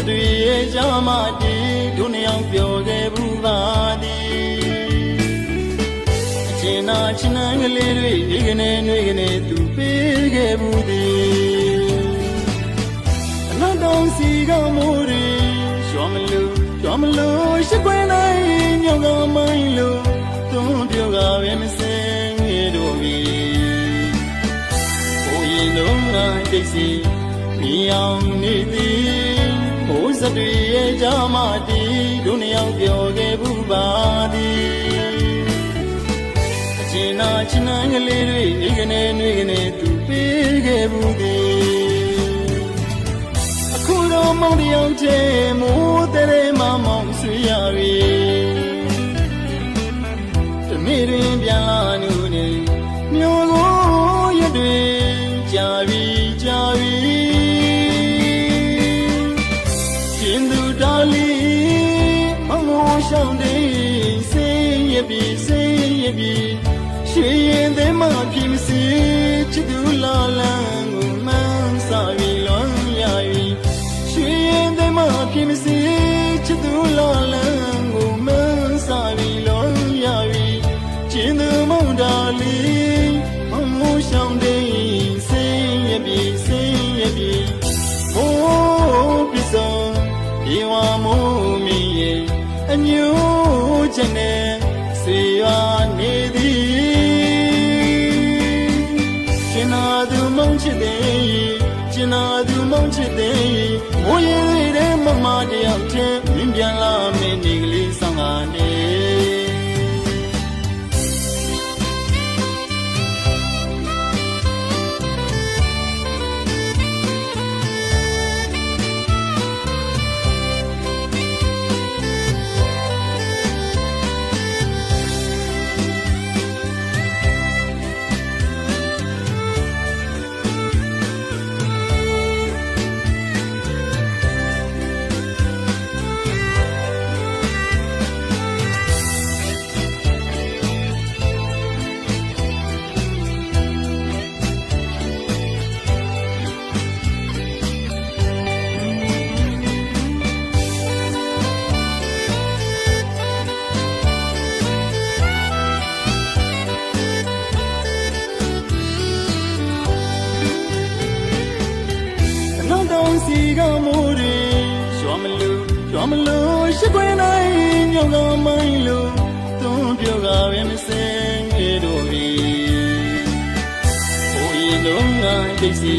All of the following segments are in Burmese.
မိုးစတွေရဲ့ကြမတီတို့နှစ်ယောက်ပြောခဲ့ဘူးပါသည်အချင်းနာချင်းနာကလေးတွေဒီကနေနှွေးကနေသူပေးခဲ့ဘူးသည်အနောက်တောင်စီကမိုးတွေရွာမလို့ရွာမလို့ရှိခွင်းတိုင်းညောင်ကမိုင်းလို့သွန်ပြောကပဲမစင်ငေတို့ပြီဘိုးရင်တို့ကတိတ်စီမြေအောင်နေသည်မိုး စတွေရဲ့ကြမတီတို့နှစ်ယောက်ပြောခဲ့ဘူးပါသည်အချင်းနာချင်းနာကလေးတွေဒီကနေနှွေးကနေသူပေးခဲ့ဘူးသည်အခုတော့မောင်တယောက်ချေမိုးတဲ့မမောင်ဆွေရပြီတမေတွင်ပြန်လာနူ လာလန်းကိုမှန်းစာပြီလွန်ရပြီရွှေရင်သေးမှဖြစ်မစီချစ်သူလာလန်းကိုမှန်းစာပြီလွန်ရပြီကျင်းသူမုန်တော်လီမမောရှောင်းတဲ့စိတ်ရပြီစိတ်ရပြီမိုးပစုံဒီဝမိုးမီရဲ့အညိုးချက်နဲ့ ကမိုးတွေရွာမလို့ရွာမလို့ရှိခွင်းတိုင်းညောင်ကမိုင်းလို့သွန်ပြောကပဲမစင်ငေတို့ပြီဘိုးရင်တို့ကတိတ်စီ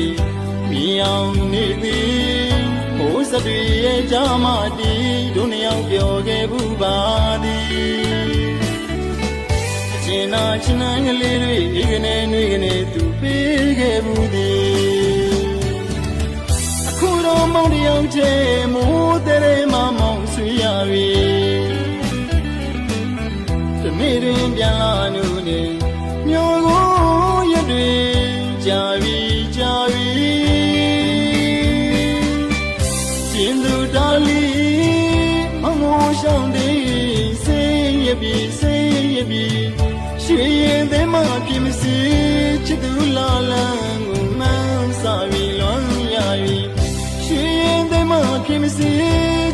မြေအောင်နေသည်မိုးစတွေရဲ့ကြမတီတို့နှစ်ယောက်ပြောခဲ့ဘူးပါသည်အချင်းနာချင်းနာကလေးတွေဒီကနေနှွေးကနေသူပေးခဲ့ဘူးသည်အခုတော့ မောင်တယောက်ချေမိုးတဲ့မမောင်ဆွေရပြီတမေတွင်ပြန်လာနူနေမျိုးကိုရတွေကြာပြီကြာပြီရှင်သူတော်လီမမောရှောင်းတဲ့စိတ်ရပြီစိတ်ရပြီရွှေရင်သေးမှဖြစ်မစီချစ်သူလာလန်းကိုမှန်း တဲ့မဖြစ်မစီ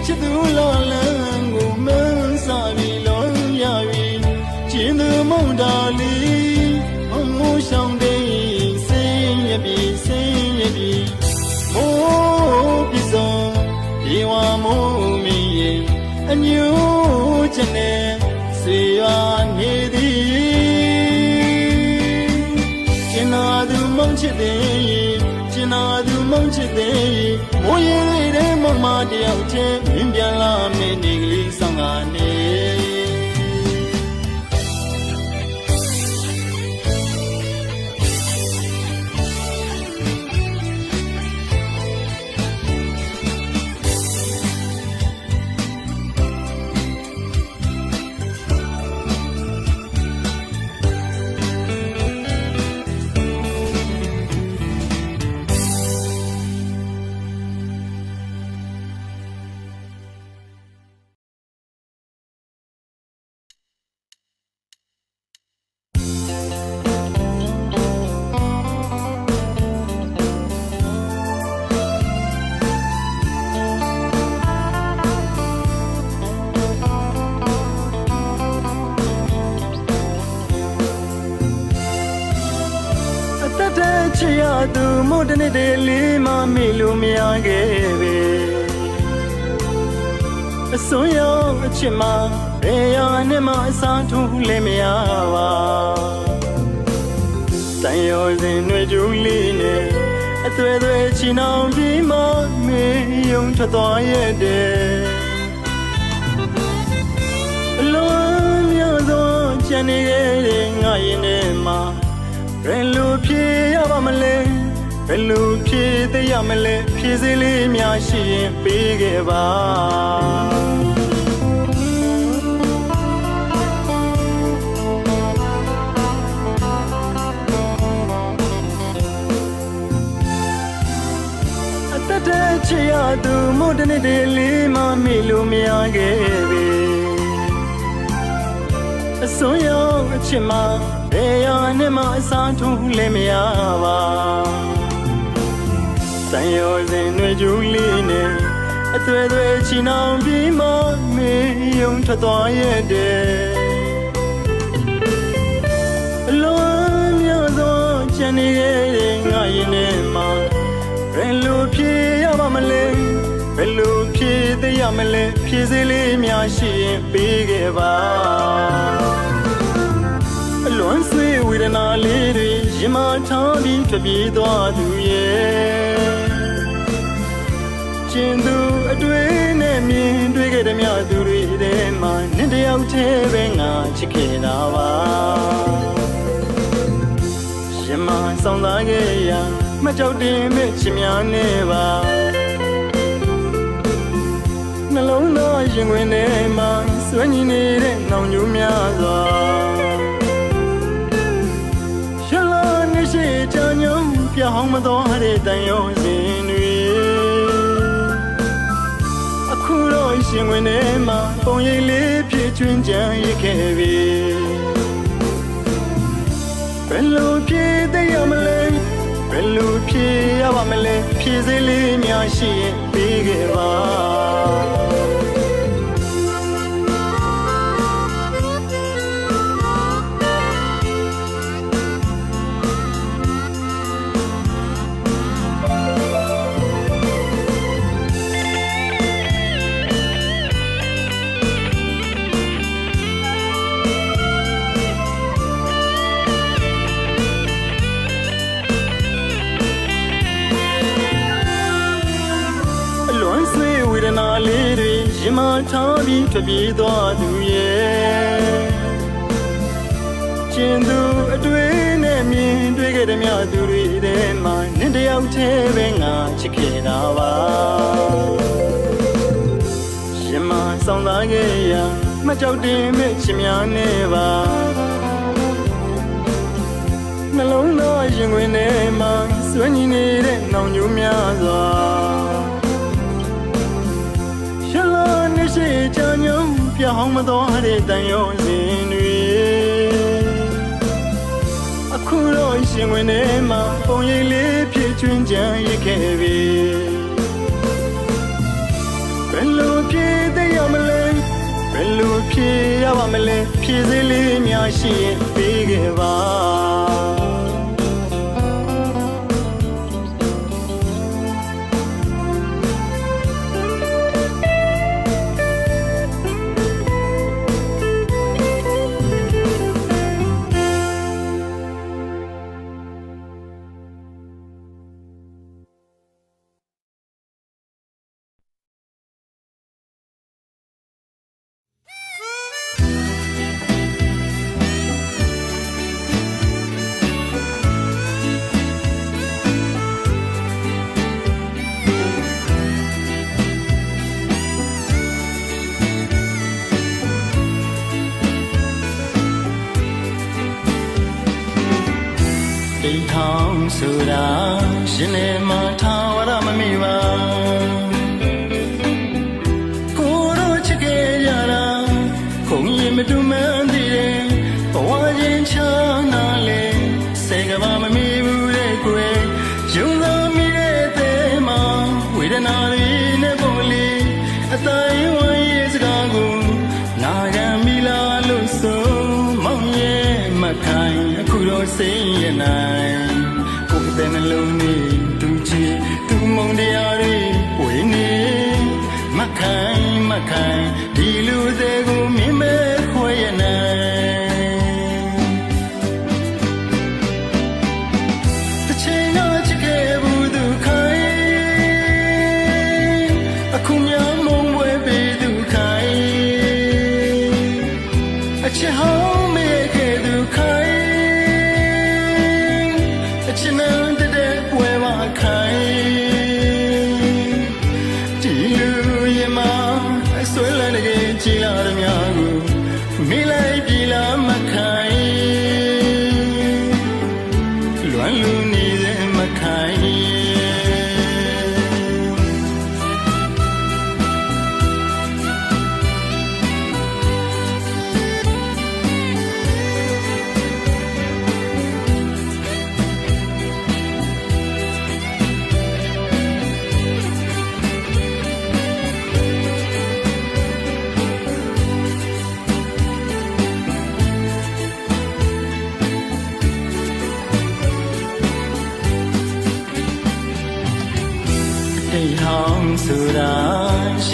ချစ်သူလာလန်းကိုမန်းစားပြီးလုံးရပြီကျင်းသူမုန်တော်လီမမိုးဆောင်တဲ့စိတ်ရပြီစိတ်ရပြီမိုးပစုံဒီဝမိုးမီရဲ့အညိုးချက်နဲ့စေရွာနေသည်ကျင်နာသူမုန်းချစ်တဲ့ကျင် နာသူမုန်းချစ်တဲ့မိုးရေလေးတဲ့မမတယောက်ချင်းမြင်ပြန်လာမင်းဒီကလေးဆောင်ကနေ မို့တနေ့တည်းလေးမမေ့လို့မရခဲ့ပဲအစွန်းရောက်အချစ်မဘယ်ရနဲ့မှအစားထိုးလည်းမရပါတန်ရောစင်တွေကျူးလေးနဲ့အသွဲသွဲချီနှောင်ပြီးမှမေယုံထွက်သွားရဲ့တဲ့အလွန်များသောကြံနေခဲ့တဲ့ငါရင်ထဲမှာဘယ်လိုဖြေရပါမလဲ ဘယ်လိုဖြေသိရမလဲဖြေစည်းလေးများရှိရင်ပေးခဲ့ပါအသက်တည်းချစ်ရသူမို့တနေ့တည်းလေးမမေ့လို့မရခဲ့ပဲအစွန်းရောက်အချစ်မဘယ်ရနဲ့မှအစားထိုးလည်းမရပါ တန်ရောစင်တွေကျူးလေးနဲ့အသွဲသွဲချီနှောင်ပြီးမှမေယုံထွက်သွားရဲ့တဲ့အလွန်များသောကြံနေခဲ့တဲ့ငါရင်ထဲမှာဘယ်လိုဖြေရပါမလဲဘယ်လိုဖြေသိရမလဲဖြေစည်းလေးများရှိရင်ပေးခဲ့ပါအလွန်ဆွေးဝေဒနာလေးတွေရင်မထားပြီးပြပြေးသွားသူရဲ့ ကျင်သူအတွေ့နဲ့မြင်တွေ့ခဲ့တဲ့မြသူတွေထဲမှာနှစ်တယောက်တည်းပဲငါချစ်ခဲ့တာပါရမဆောင်သားခဲ့ရာမကြောက်တင်မဲ့ချင်များနေပါနှလုံးသားရင်ဝင်ထဲမှာစွန့်ညင်နေတဲ့နှောင်ညိုးများစွာရှလာနေရှိချောင်းညုံပြောင်းမတော်တဲ့တန်ရုံးစ ရှင်ဝင်ထဲမှာပုံရိပ်လေးဖြစ်ကျွင်းကြံရခဲ့ပြီဘယ်လိုဖြေသိရမလဲဘယ်လိုဖြေရပါမလဲဖြေစည်းလေးများရှိရင်ပေးခဲ့ပါ ထားပြီးပြပြေးသွားသူရဲ့ကျင်သူအတွေ့နဲ့မြင်တွေ့ခဲ့တဲ့မြသူတွေထဲမှာနှစ်တယောက်တည်းပဲငါချစ်ခဲ့တာပါရင်မဆောင်သားခဲ့ရာမကြောက်တင်မဲ့ချင်များနေပါနှလုံးသားရင်ဝင်ထဲမှာစွန့်ညင်နေတဲ့နှောင်ညိုးများစွာ နေရှိချာညုံပြောင်းမတော်တဲ့တန်ရုံစင်တွေအခုတော့ရှင်ဝင်ထဲမှာပုံရိပ်လေးဖြစ်ကျွင်းကြံရခဲ့ပြီဘယ်လိုဖြေသိရမလဲဘယ်လိုဖြေရပါမလဲဖြေစည်းလေးများရှိရင်ပေးခဲ့ပါ ဆိုတာရှင်နေမှာထားဝရ ခိုင်ဒီလူစေကိုမင်းမဲ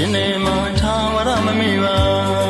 ရှင်နေမှာထာဝရမမိပါ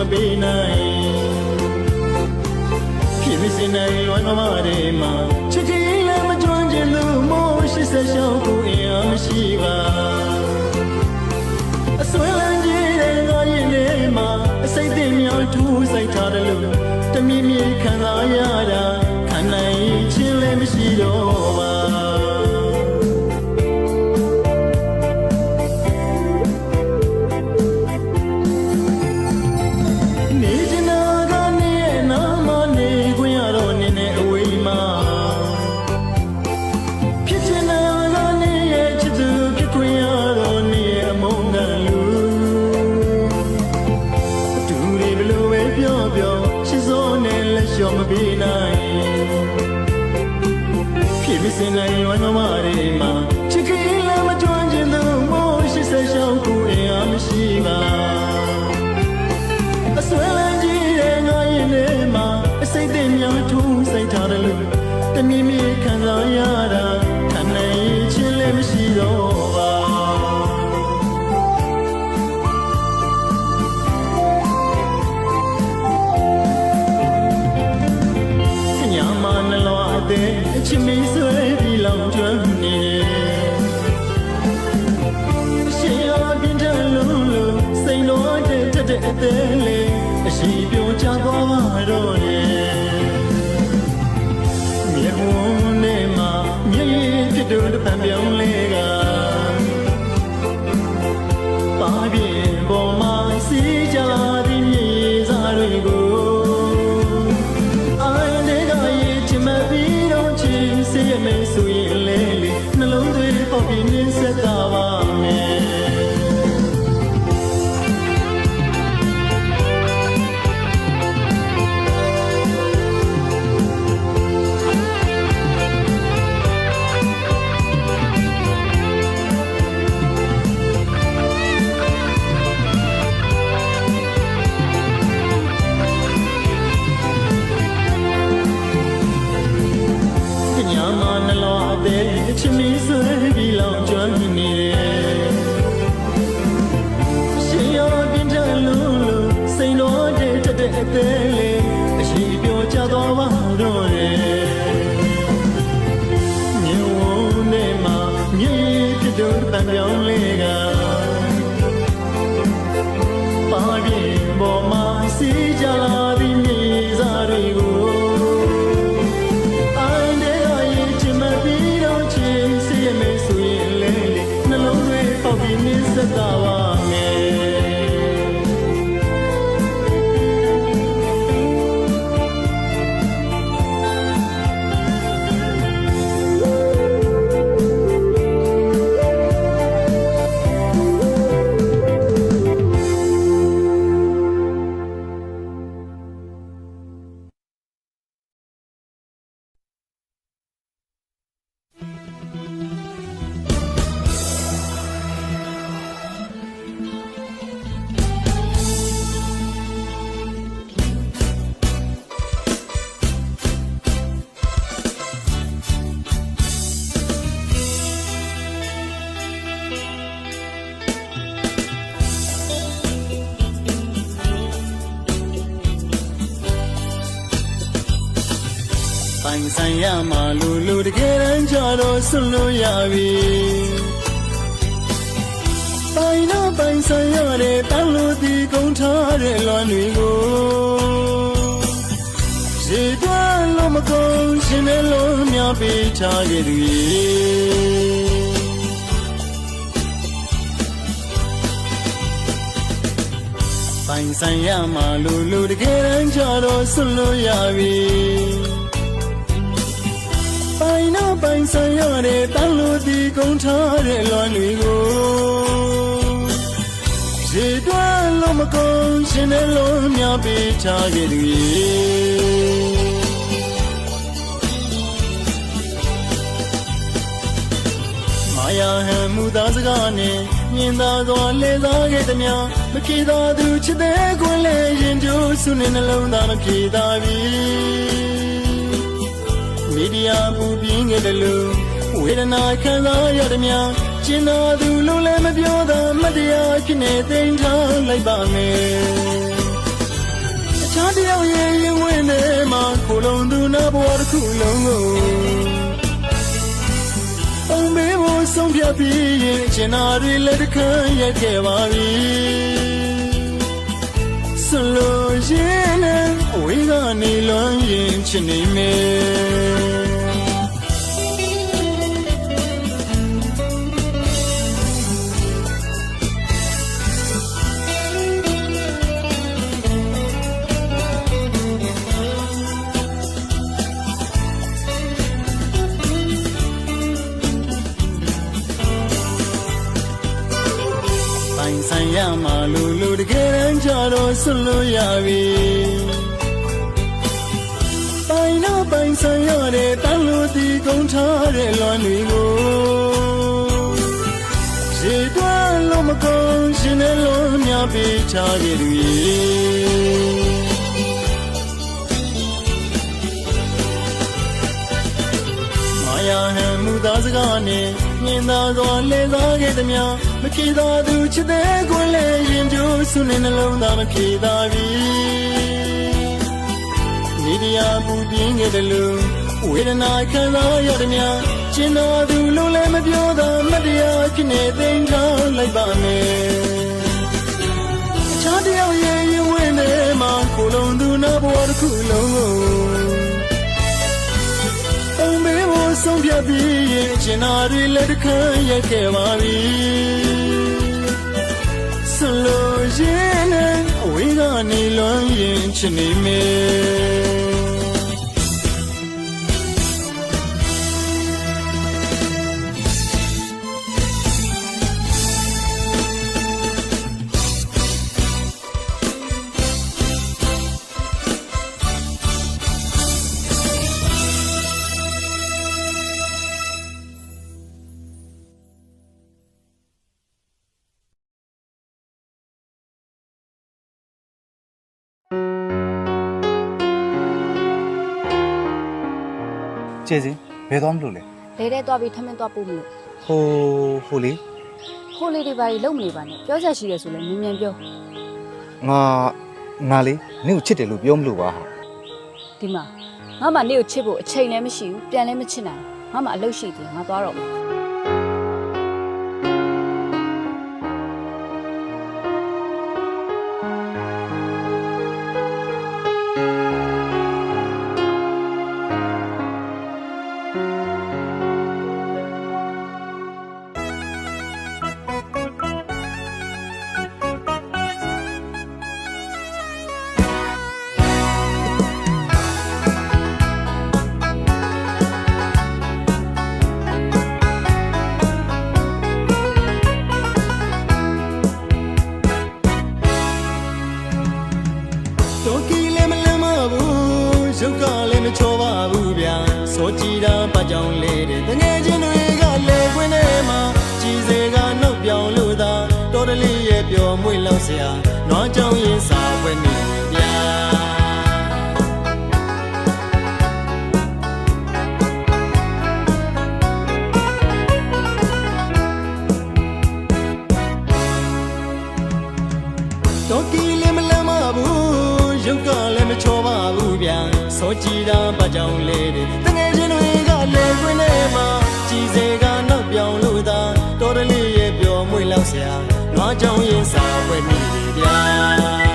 မပေးနိုင်ခင်မစင်နိုင်လွမ်းမမရဲမှာချစ်ချင်းလည်းမကြွန့်ကျင်လို့မိုးရှိဆက်ရှောင်းကိုအင်အားမရှိပါအစွဲလန်းကြီးတဲ့ငါရင်ထဲမှာအစိတ်တင်မြောင်ထူးစိုက်ထားတယ်လို့တမီးမီခံစားရတာခံနိုင်ခြင်းလည်းမရှိတော့ Sila iwan ရမှာလူလူတကယ်တမ်းကြတော့ဆွလို့ရပြီပိုင်တော့ပိုင်ဆိုင်ရတဲ့တန်လို့ဒီကုန်ထားတဲ့လွမ်းတွေကိုရေတွန်းလို့မကုန်ရှင်တဲ့လုံးများပေးချခဲ့သူရေပိုင်ဆိုင်ရမှာလူလူတကယ်တမ်းကြတော့ဆွလို့ရပြီ ပိုင်တော့ပိုင်ဆိုင်ရတဲ့တန်လို့ဒီကုန်ထားတဲ့လွမ်းတွေကိုရေတွန်းလို့မကုန်ရှင်တဲ့လုံးများပေးချခဲ့သူရေမာယာဟံမူသားစကားနဲ့မြင်သာစွာလဲစားခဲ့သည်များမပြေသာသူချစ်တဲ့ခွင်လေရင်ကျိုးဆုနေနှလုံးသားမပြေသာပြီ မီဒီယာပူပြင်းခဲ့တယ်လို့ဝေဒနာခံစားရသည်များကျင်နာသူလုံးလည်းမပြောတာမတရားဖြစ်နေသိမ်းထားလိုက်ပါမယ်အခြားတယောက်ရဲ့ရင်ဝင်ထဲမှာကိုယ်လုံးသူနာဘဝတစ်ခုလုံးကိုအုံမေဖို့ဆုံးဖြတ်ပြီးရင်ကျင်နာတွေလည်းတစ်ခါရက်ခဲ့ပါပြီဆလို့ရင်လည်းဝေးကနေလွန်ရင်ချင်နေမယ် ပိုင်ဆိုင်ရမှာလူလူတကယ်တမ်းကြတော့ဆွလို့ရပြီပိုင်တော့ပိုင်ဆိုင်ရတဲ့တန်လို့ဒီကုန်ထားတဲ့လွမ်းတွေကိုရေတွန်းလို့မကုန်ရှင်တဲ့လုံးများပေးချခဲ့သူရေမာယာဟံမူသားစကားနဲ့မြင်သာစွာလဲစားခဲ့သည်များ မပြေသာသူချစ်တဲ့ကိုယ်လည်းရင်ကျိုးဆုနေနှလုံးသားမပြေသာပြီမိဒီယာပူပြင်းခဲ့တယ်လို့ဝေဒနာခံစားရသည်များကျင်နာသူလုံးလည်းမပြောတာမတရားဖြစ်နေသိမ်းထားလိုက်ပါမယ်အခြားတယောက်ရဲ့ခုလုံးကိုအုံမေဖို့ဆုံးဖြတ်ပြီးရင်ကျင်နာတွေလက်တစ်ခါရက်ခဲ့ပါပြီဆ လို့ရင်နဲ့အဝေးကနေလွမ်းရင်ချင်နေမေ ကျေစင်ဘယ်သွားမလို့လဲလေတဲ့သွားပြီးထမင်းသွားပို့မလို့ဟိုဟိုလေခိုးလေးတွေပါကြီးလုံမနေပါနဲ့ပြောချက်ရှိတယ်ဆိုလဲမြင်မြန်ပြောငါငါလေနင့်ကိုချစ်တယ်လို့ပြောမလို့ပါဟာဒီမှာငါမှနေကိုချစ်ဖို့အချိန်လည်းမရှိဘူးပြန်လည်းမချစ်နိုင်ငါမှအလုပ်ရှိသေးငါသွားတော့မယ် ရာနွားကြောင်ရင်စာဝဲနေပြာတော့ကီလည်းမလမ်းမဘူးရုပ်ကလည်းမချောပါဘူးဗျာစောကြည်တာဘာကြောင့်လဲတဲ့တငယ်ချင်းတွေကလည်းတွင်ထဲမှာကြည်စေကနောက်ပြောင်းလို့သာတော်တလေးရဲ့ပျော်မွေ့လောက်စရာ ยနွားကြောင်ရင်စာပွဲနေဗျာ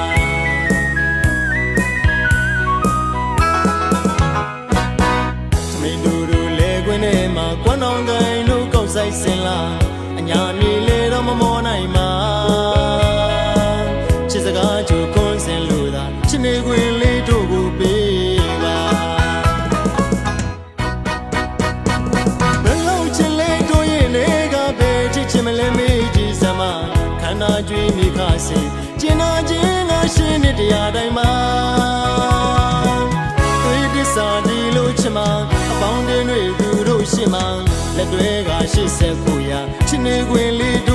လက်တွေကရှစ်ဆက်ဖို့ရချစ်နေခွင်လေးတို့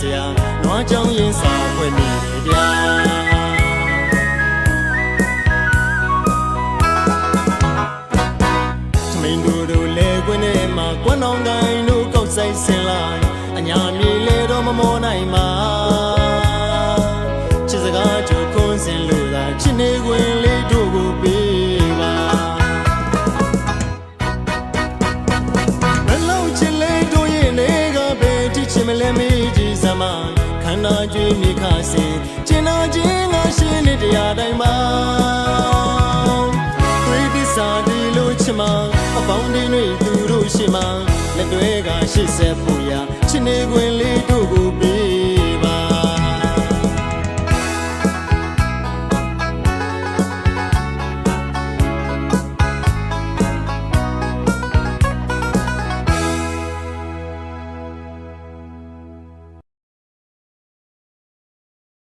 ဆရာနွားချောင်းရင်စာဖွင့်နေပြသမင်းတို့တို့လဲခွင်းထဲမှာကွန်းအောင်တိုင်းတို့ကောက်ဆိုင်ဆင်လိုက်အညာမြေလဲတော့မမောနိုင်မှာ န္ဓာကြွေးမိခါစင်ကျင်နာခြင်းကရှင်နေတရားတိုင်းမှာတွေ့သစ္စာဒီလိုချင်မအပေါင်းတင်းတွေသူတို့ရှိမလက်တွေကရှစ်ဆက်ဖို့ရချစ်နေခွင်